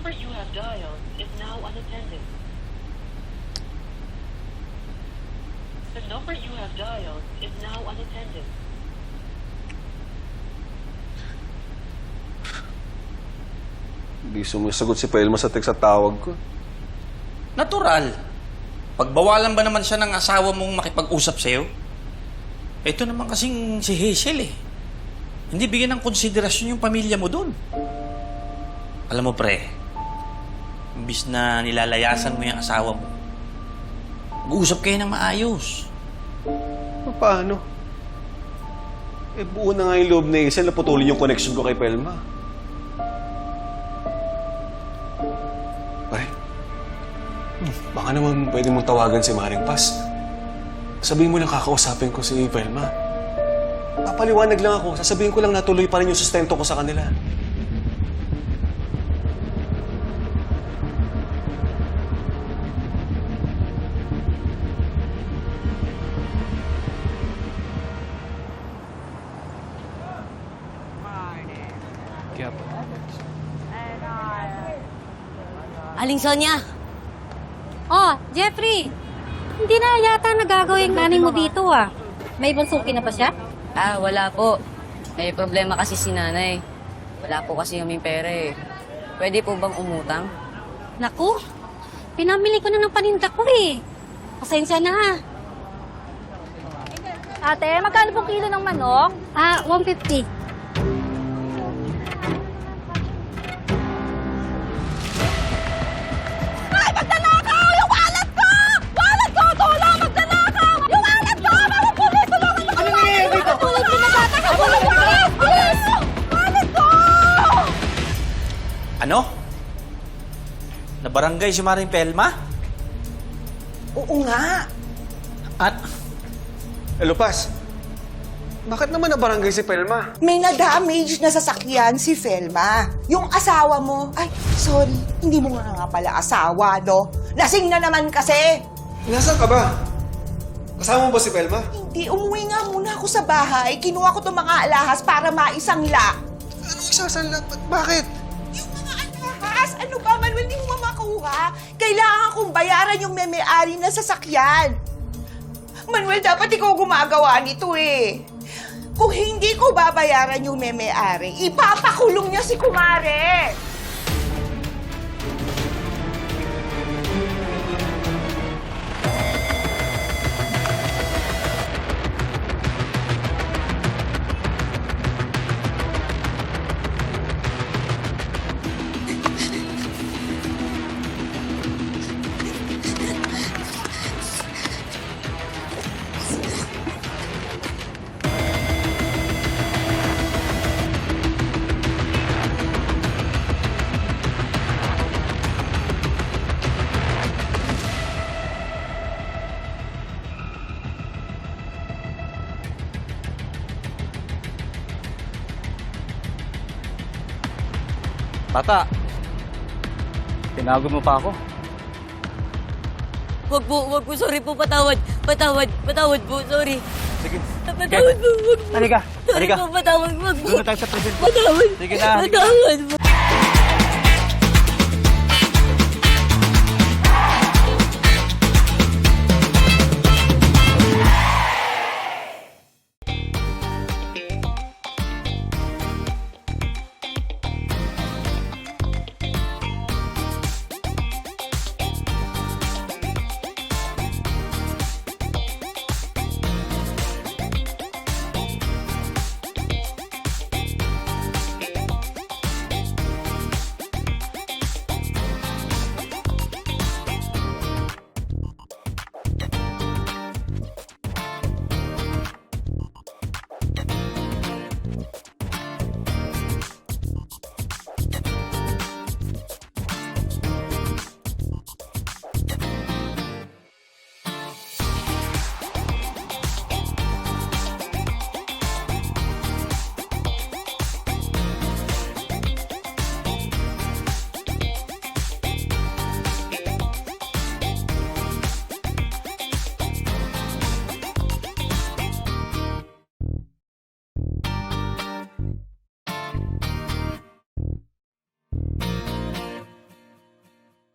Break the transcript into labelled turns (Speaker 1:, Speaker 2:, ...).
Speaker 1: number you have dialed is now unattended. The number you have dialed is now unattended.
Speaker 2: Hindi sumasagot si Pelma sa text at tawag ko.
Speaker 3: Natural. Pagbawalan ba naman siya ng asawa mong makipag-usap sa'yo? Ito naman kasing si Hazel eh. Hindi bigyan ng konsiderasyon yung pamilya mo doon. Alam mo pre, imbis na nilalayasan mo yung asawa mo, mag-uusap kayo ng maayos.
Speaker 2: Paano? Eh, buo na nga yung loob na isa, naputulin yung connection ko kay Pelma. Pare, hmm, baka naman pwede mong tawagan si Maring Paz. Sabihin mo lang kakausapin ko si Pelma. Papaliwanag lang ako. Sasabihin ko lang natuloy pa rin yung sustento ko sa kanila.
Speaker 4: Aling Sonia,
Speaker 5: Oh, Jeffrey! Hindi na yata nagagawin nanay mo dito ah. May bunsuki na ba siya?
Speaker 4: ah, wala po. May problema kasi si nanay. Wala po kasi yung pera eh. Pwede po bang umutang?
Speaker 5: Naku, pinamili ko na ng paninda ko eh. Pasensya na ha.
Speaker 6: Ate, magkano pong kilo ng manok?
Speaker 5: Ah, 150.
Speaker 6: Ano?
Speaker 3: Nabarangay si Maring Pelma?
Speaker 7: Oo nga.
Speaker 3: At
Speaker 2: Hello, Paz. Bakit naman nabarangay si Pelma?
Speaker 7: May na-damage na sasakyan si Felma. Yung asawa mo, ay, sorry, hindi mo nga nga pala asawa, no? Lasing na naman kasi.
Speaker 2: Nasaan ka ba? Kasama mo ba si Pelma?
Speaker 7: Hindi, umuwi nga muna ako sa bahay. Kinuha ko itong mga alahas para maisangla.
Speaker 2: Anong isasanlat? Bakit?
Speaker 7: Makuha? Kailangan kong bayaran yung may-ari na sasakyan. Manuel, dapat ikaw gumagawa nito eh. Kung hindi ko babayaran yung may-ari, ipapakulong niya si Kumare.
Speaker 8: Tata, tinawag mo pa ako.
Speaker 4: Wag po, wag po, sorry po, patawad. Patawad, patawad po, sorry.
Speaker 8: Sige.
Speaker 4: Patawad po, wag po.
Speaker 8: Halika,
Speaker 4: Sorry
Speaker 8: halika.
Speaker 4: po, patawad, wag po.
Speaker 8: Doon na tayo sa present.
Speaker 4: Patawad.
Speaker 8: Sige na.
Speaker 4: Patawad po.